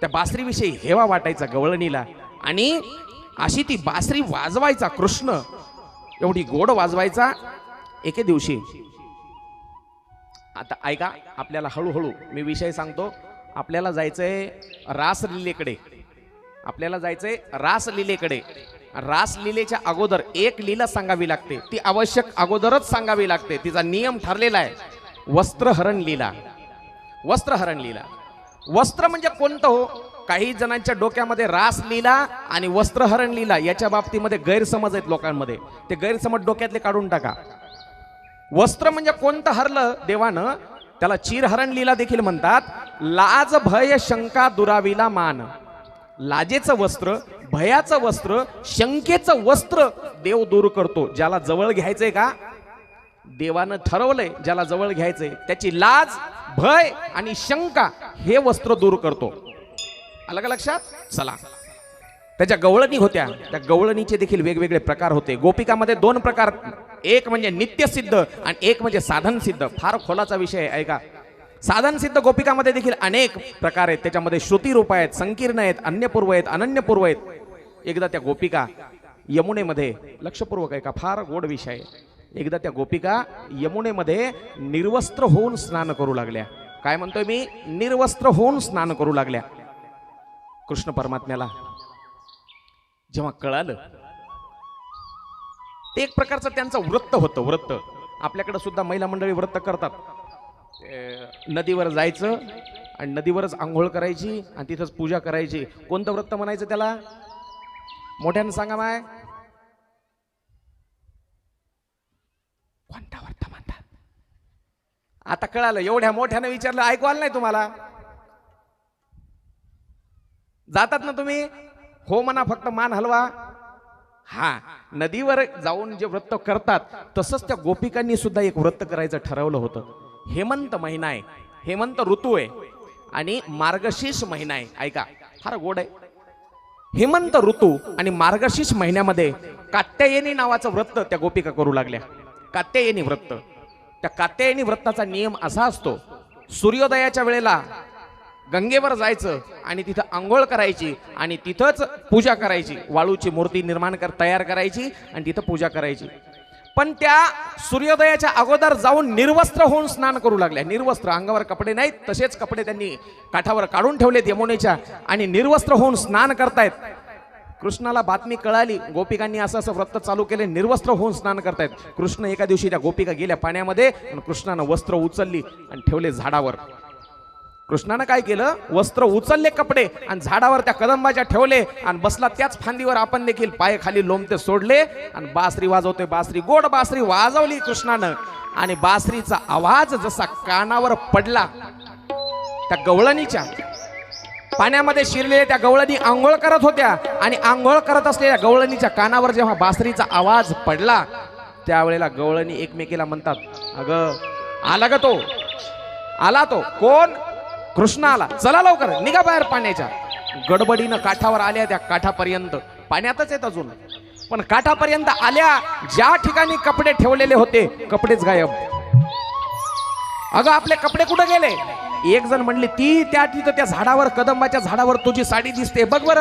त्या बासरीविषयी हेवा वाटायचा गवळणीला. आणि अशी ती बासरी वाजवायचा कृष्ण एवढी गोड वाजवायचा एके दिवशी. आता ऐका आपल्याला हळूहळू मी विषय सांगतो. आपल्याला जायचंय रासलीलेकडे. आपल्याला जायचंय रासलीलेकडे. रासलीलेच्या अगोदर एक लीला सांगावी लागते. ती आवश्यक अगोदरच सांगावी लागते. तिचा नियम ठरलेला आहे. वस्त्रहरण लीला. वस्त्रहरण लीला. वस्त्र म्हणजे कोणतं हो? काही जणांच्या डोक्यामध्ये रास लीला आणि वस्त्रहरण लीला याच्या बाबतीमध्ये गैरसमज आहेत लोकांमध्ये. ते गैरसमज डोक्यातले काढून टाका. वस्त्र म्हणजे कोणतं हरलं देवानं? त्याला चिरहरण लीला देखील म्हणतात. लाज भय शंका दुरावीला मान. लाजेचं वस्त्र भयाचं वस्त्र शंकेचं वस्त्र देव दूर करतो. ज्याला जवळ घ्यायचंय का? देवानं ठरवलंय ज्याला जवळ घ्यायचंय त्याची लाज भय आणि शंका हे वस्त्र दूर करतो. आलं का लक्षात? चला. त्याच्या गवळणी होत्या. त्या गवळणीचे देखील वेगवेगळे प्रकार होते. गोपिकामध्ये दोन प्रकार. एक म्हणजे नित्यसिद्ध आणि एक म्हणजे साधन सिद्ध फार खोलाचा विषय आहे ऐका. साधन सिद्ध गोपिकामध्ये देखील अनेक प्रकार आहेत. त्याच्यामध्ये श्रुती रूप आहेत संकीर्ण आहेत अन्यपूर्व आहेत अनन्यपूर्व आहेत. एकदा त्या गोपिका यमुनेमध्ये लक्षपूर्वक आहे का फार गोड विषय आहे. एकदा त्या गोपिका यमुनेमध्ये निर्वस्त्र होऊन स्नान करू लागल्या. काय म्हणतोय मी? निर्वस्त्र होऊन स्नान करू लागल्या. कृष्ण परमात्म्याला. जेव्हा कळालं ते एक प्रकारचं त्यांचं वृत्त होतं वृत्त. आपल्याकडे सुद्धा महिला मंडळी व्रत करतात. नदीवर जायचं आणि नदीवरच आंघोळ करायची आणि तिथंच पूजा करायची. कोणतं व्रत म्हणायचं त्याला? मोठ्यानं सांगा माय. कोणता व्रत म्हणतात आता कळालं एवढ्या मोठ्यानं विचारलं ऐकवाल नाही तुम्हाला? जातात ना तुम्ही? हो म्हणा फक्त मान हलवा. हा नदीवर जाऊन जे व्रत करतात तसंच त्या गोपिकांनी सुद्धा एक व्रत करायचं ठरवलं होतं. हेमंत महिना आहे. हेमंत ऋतू आहे. आणि मार्गशीर्ष महिना आहे. ऐका फार गोड आहे. हेमंत ऋतू आणि मार्गशीर्ष महिन्यामध्ये कात्यायनी नावाचं व्रत त्या गोपिका करू लागल्या. कात्यायनी व्रत त्या कात्यायनी व्रताचा नियम असा असतो सूर्योदयाच्या वेळेला गंगेवर जायचं आणि तिथं आंघोळ करायची आणि तिथंच पूजा करायची. वाळूची मूर्ती निर्माण कर तयार करायची आणि तिथं पूजा करायची. पण त्या सूर्योदयाच्या अगोदर जाऊन निर्वस्त्र होऊन स्नान करू लागल्या. निर्वस्त्र अंगावर कपडे नाहीत तसेच कपडे त्यांनी काठावर काढून ठेवलेत यमुनेच्या आणि निर्वस्त्र होऊन स्नान करतायत. कृष्णाला बातमी कळाली गोपिकांनी असं असं व्रत चालू केले निर्वस्त्र होऊन स्नान करतायत. कृष्ण एका दिवशी त्या गोपिका गेल्या पाण्यामध्ये आणि कृष्णानं वस्त्र उचलली आणि ठेवले झाडावर. कृष्णानं काय केलं? वस्त्र उचलले कपडे आणि झाडावर त्या कदंबाच्या ठेवले आणि बसला त्याच फांदीवर आपण देखील पाय खाली लोंबते सोडले आणि बासरी वाजवते बासरी गोड बासरी वाजवली कृष्णानं. आणि बासरीचा आवाज जसा कानावर पडला त्या गवळणीच्या पाण्यामध्ये शिरलेल्या त्या गवळणी आंघोळ करत होत्या. आणि आंघोळ करत असलेल्या गवळणीच्या कानावर जेव्हा बासरीचा आवाज पडला त्यावेळेला गवळणी एकमेकीला म्हणतात अगं आला ग तो. आला तो. कोण? कृष्ण आला. चला लवकर. निघा बाहेर पाण्याच्या. गडबडीनं काठावर आल्या त्या काठापर्यंत. पाण्यातच आहेत अजून. पण काठापर्यंत आल्या ज्या ठिकाणी कपडे ठेवलेले होते कपडेच गायब. अगं आपले कपडे कुठे गेले? एक जण म्हणले ती त्या तिथं त्या झाडावर कदंबाच्या झाडावर तुझी साडी दिसते. बघ बरं.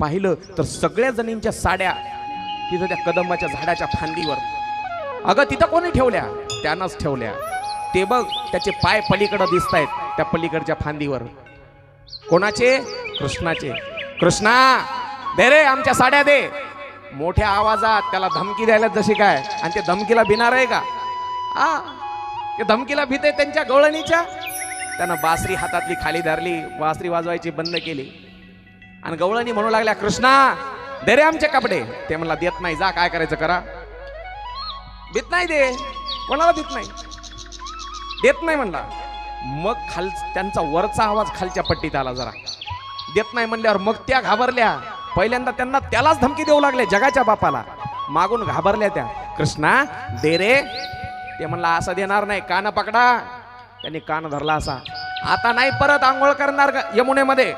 पाहिलं तर सगळ्या जणींच्या साड्या तिथं त्या कदंबाच्या झाडाच्या फांदीवर. अगं तिथं कोणी ठेवल्या? त्यानंच ठेवल्या. ते बघ त्याचे पाय पलीकडं दिसत आहेत त्या पलीकडच्या फांदीवर. कोणाचे? कृष्णाचे. कृष्णा दे रे आमच्या साड्या दे. मोठ्या आवाजात त्याला धमकी द्यायला जशी काय आणि ते धमकीला भिणार आहे का? आ ते धमकीला भिते त्यांच्या गवळणीच्या? त्यानं बासरी हातातली खाली धरली बासरी वाजवायची बंद केली. आणि गवळणी म्हणू लागल्या कृष्णा दे रे आमचे कपडे. ते म्हणला देत नाही जा काय करायचं करा. देत नाही दे. कोणाला देत नाही? देत नाही म्हणला. मग खाल त्यांचा वरचा आवाज खालच्या पट्टीत आला जरा. देत नाही म्हणल्यावर मग त्या घाबरल्या. पहिल्यांदा त्यांना त्यालाच धमकी देऊ लागले जगाच्या बापाला. मागून घाबरल्या त्या. कृष्णा दे रे. ते म्हणला असं देणार नाही कान पकडा. त्यांनी कान धरला असा. आता नाही परत आंघोळ करणार का यमुनेमध्ये?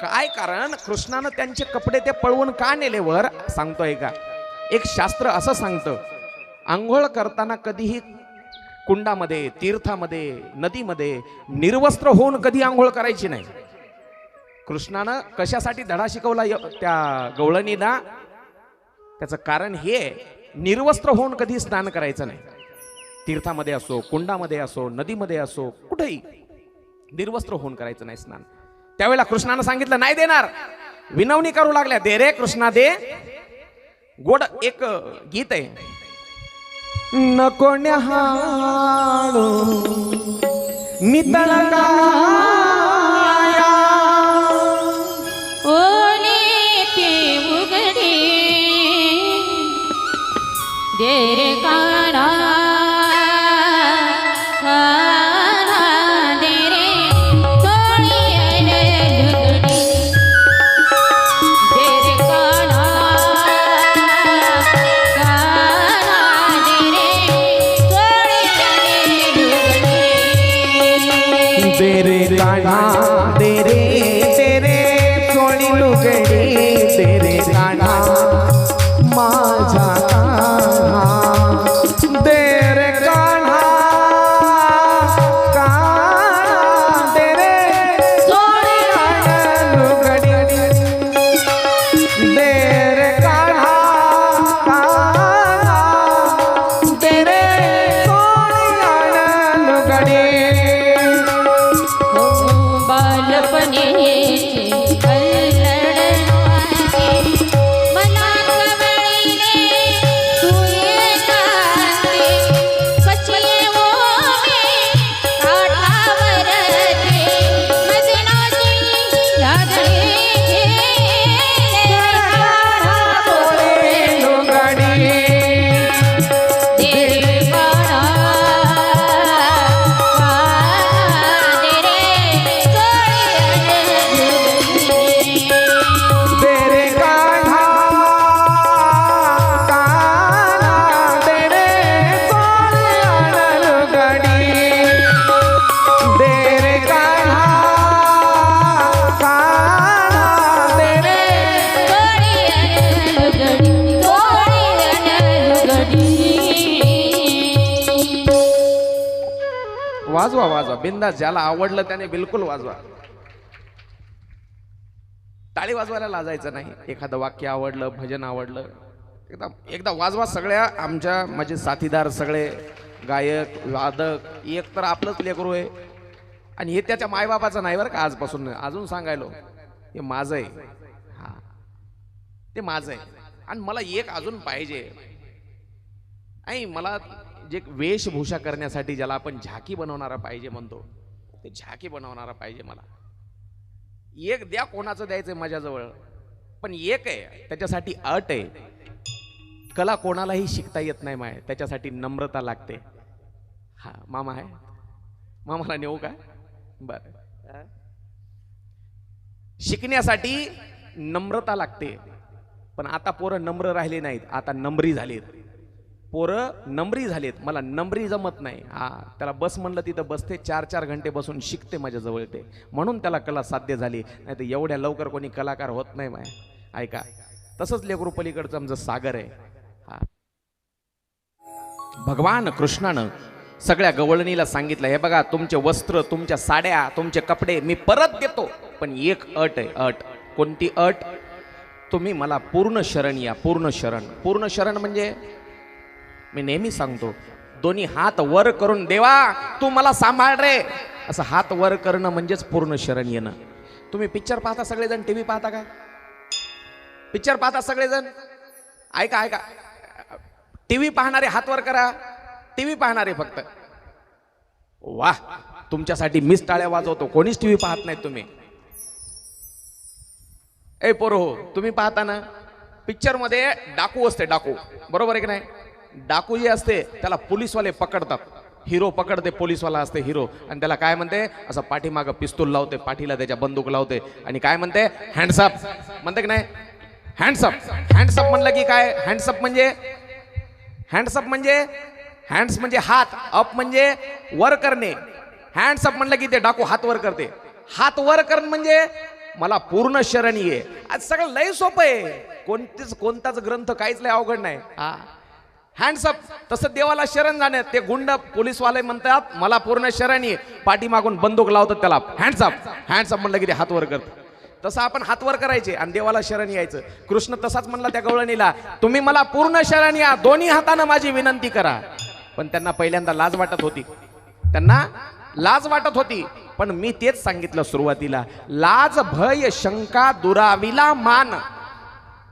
काय कारण? कृष्णानं त्यांचे कपडे ते पळवून का नेले वर सांगतोय का? एक शास्त्र असं सांगतं आंघोळ करताना कधीही कुंडामध्ये तीर्थामध्ये नदीमध्ये निर्वस्त्र होऊन कधी आंघोळ करायची नाही. कृष्णानं कशासाठी धडा शिकवला य- त्या गवळणीला? त्याचं कारण हे निर्वस्त्र होऊन कधी स्नान करायचं नाही. तीर्थामध्ये असो कुंडामध्ये असो नदीमध्ये असो कुठेही निर्वस्त्र होऊन करायचं नाही स्नान. त्यावेळेला कृष्णानं सांगितलं नाही देणार. विनवणी करू लागल्या दे रे कृष्णा दे. गोड एक गीत आहे. नको न्याहाळू नितळ वाजवा वाजवा. बिंदा ज्याला आवडलं त्याने बिलकुल वाजवा. टाळी वाजवायला लाजायचं नाही. एखादं वाक्य आवडलं भजन आवडलं एकदा एकदा वाजवा सगळ्या. आमच्या माझे साथीदार सगळे गायक वादक एक तर आपलंच लेकरू आहे. आणि हे त्याच्या मायबापाचं नाही बरं का आजपासून. अजून सांगायलो हे माझं आहे. हा. ते माझं आहे. आणि मला एक अजून पाहिजे. नाही मला जे वेशभूषा करण्यासाठी ज्याला आपण झाकी बनवणारा पाहिजे म्हणतो ते झाकी बनवणारा पाहिजे मला. एक द्या कोणाचं द्यायचंय माझ्याजवळ पण एक आहे त्याच्यासाठी अट आहे. कला कोणालाही शिकता येत नाही माय त्याच्यासाठी नम्रता लागते. हा मामा आहे? मामाला नेऊ का? बर. शिकण्यासाठी नम्रता लागते. पण आता पोरं नम्र राहिले नाहीत आता नम्री झालीत. पोरं नम्री झालेत. मला नम्री जमत नाही. हा त्याला बस म्हणलं तिथं बसते चार चार घंटे बसून शिकते माझ्याजवळ ते. म्हणून त्याला कला साध्य झाली. नाही तर एवढ्या लवकर कोणी कलाकार होत नाही माय. ऐका तसंच लेकरू पलीकडचं आमचं सागर आहे. हा. भगवान कृष्णानं सगळ्या गवळणीला सांगितलं हे बघा तुमचे वस्त्र तुमच्या साड्या तुमचे कपडे मी परत देतो. पण एक अट आहे अट. कोणती अट? तुम्ही मला पूर्ण शरण या पूर्ण शरण. पूर्ण शरण म्हणजे मी नेहमी सांगतो दोन्ही हात वर करून देवा तू मला सांभाळ रे. असं हात वर करणं म्हणजेच पूर्ण शरण येणं. तुम्ही पिक्चर पाहता सगळेजण? टी व्ही पाहता का? पिक्चर पाहता सगळेजण? ऐका ऐका. टी व्ही पाहणारे हात वर करा. टी व्ही पाहणारे फक्त. वा तुमच्यासाठी मिस टाळ्या वाजवतो. कोणीच टी व्ही पाहत नाही तुम्ही. ए पोरो हो तुम्ही पाहता ना? पिक्चरमध्ये डाकू असते डाकू. बरोबर आहे की नाही? डाकू जे असते त्याला पोलीसवाले पकडतात. हिरो पकडते पोलीसवाला असते हिरो. आणि त्याला काय म्हणते? असं पाठीमागं पिस्तूल लावते पाठीला त्याच्या बंदूक लावते. आणि काय म्हणते? हँडसअप म्हणते की नाही? हँडसअप हँडसअप म्हणलं की काय? हँडसअप म्हणजे? हँडसअप म्हणजे? हँड्स म्हणजे हात. अप म्हणजे वर करणे. हँडसअप म्हणलं की ते डाकू हात वर करते. हात वर करणं म्हणजे? मला पूर्ण शरण ये. आज सगळं लय सोपं आहे. कोणतीच कोणताच ग्रंथ काहीच लय अवघड नाही. हा. हँड्सअप तसं देवाला शरण जाणे ते गुंड पोलीसवाले म्हणतात मला पूर्ण शरण ये. पाठीमागून बंदूक लावतात त्याला. हँड्सअप हँड्सअप म्हणलं की ते हात वर करत तसं आपण हातवर करायचे आणि देवाला शरण यायचं. कृष्ण तसाच म्हणला त्या गवळणीला तुम्ही मला पूर्ण शरण या. दोन्ही हातानं माझी विनंती करा. पण त्यांना पहिल्यांदा लाज वाटत होती. त्यांना लाज वाटत होती. पण मी तेच सांगितलं सुरुवातीला लाज भय शंका दुराविला मान.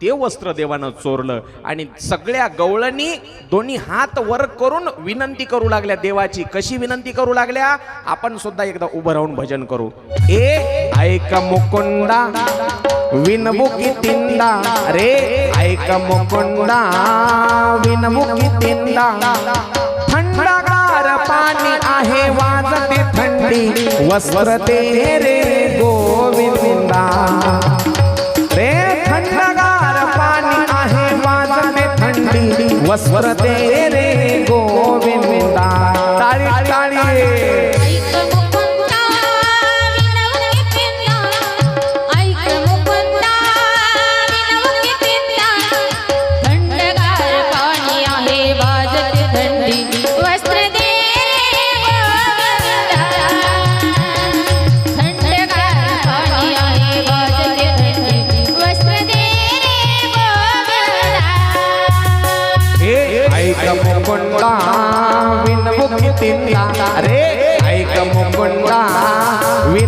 ते वस्त्र देवानं चोरलं आणि सगळ्या गवळणी दोन्ही हात वर करून विनंती करू लागल्या देवाची. कशी विनंती करू लागल्या? आपण सुद्धा एकदा उभं राहून भजन करू. ए ऐक मुकुंदा विनमुखी तिंदा. रे ऐक मुकुंदा विनमुखी तिंदा. थंडगार पाणी आहे वाजते थंडी. वस्त्र ते रे गोविंदा. वस्त्र दे रे गोविंदा.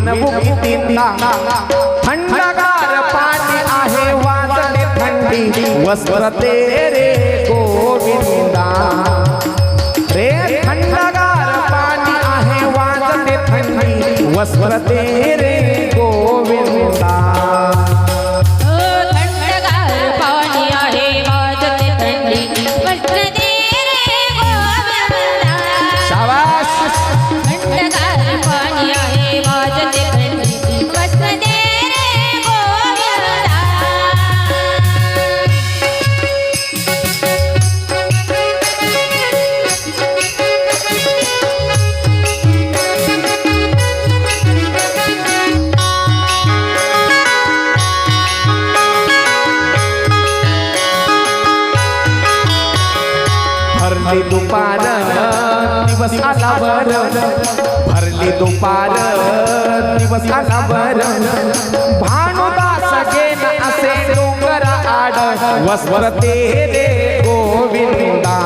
विनमुखी थंडगार पाणी आहे वाजले थंडी. वस्त्र ते रे गोविंदा. रे थंडगार पाणी आहे वाजले थंडी. वस्त्र ते रे गोविंदा. दिवस आला बर भानुदास गेन असे डोंगर आड वस्वर ते रे गोविंदा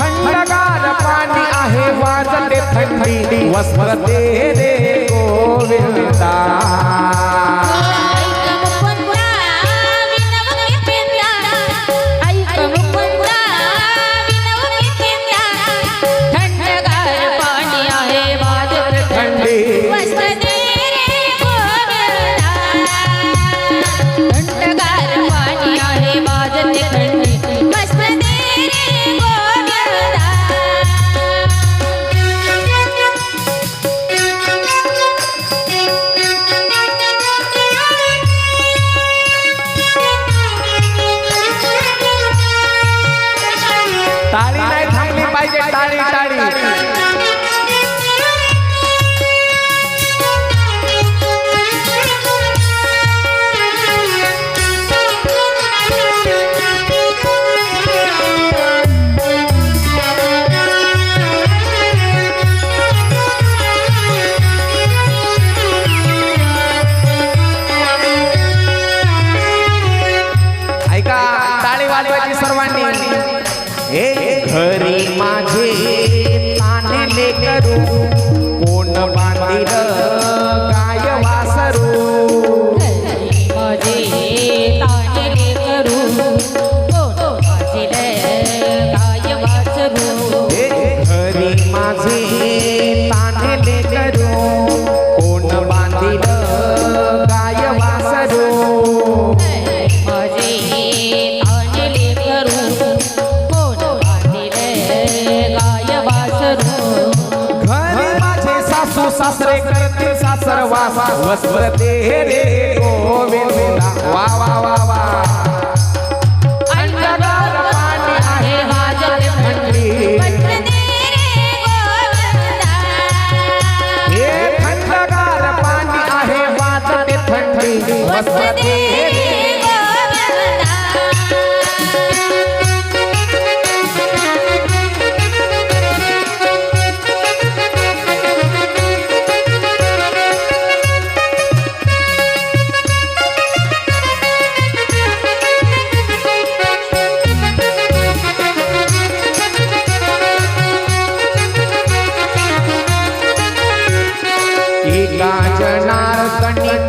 थंडगार पाणी आहे वाजते थंडी वस्वर ते रे गोविंदा. वस्त्र ते रे गोविंदा. वा वा वा वा.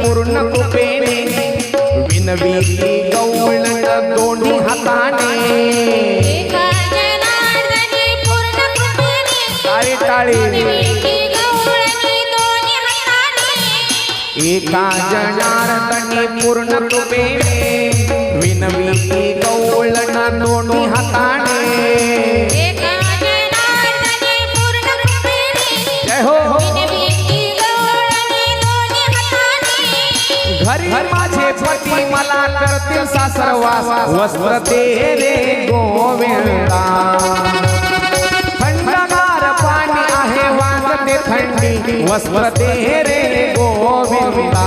पूर्ण कृपेने विनविली गौळ दोन्ही हाताने. एका जनार्दने पूर्ण कृपेने विनविली गौळ दोन्ही हाताने. सासरवास वस्त्र दे रे गोविंदा. थंडगार पाणी आहे वाजते थंडी वस्त्र दे रे गोविंदा.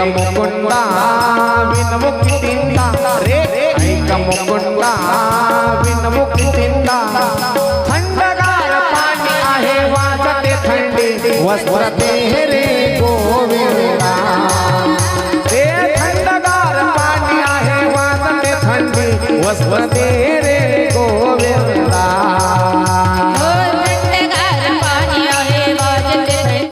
ऐका मुकुंदा विनमुक्तींदा रे गोविंदा रे थंडगार पाणी आहे वाजते थंडी वस्त्रते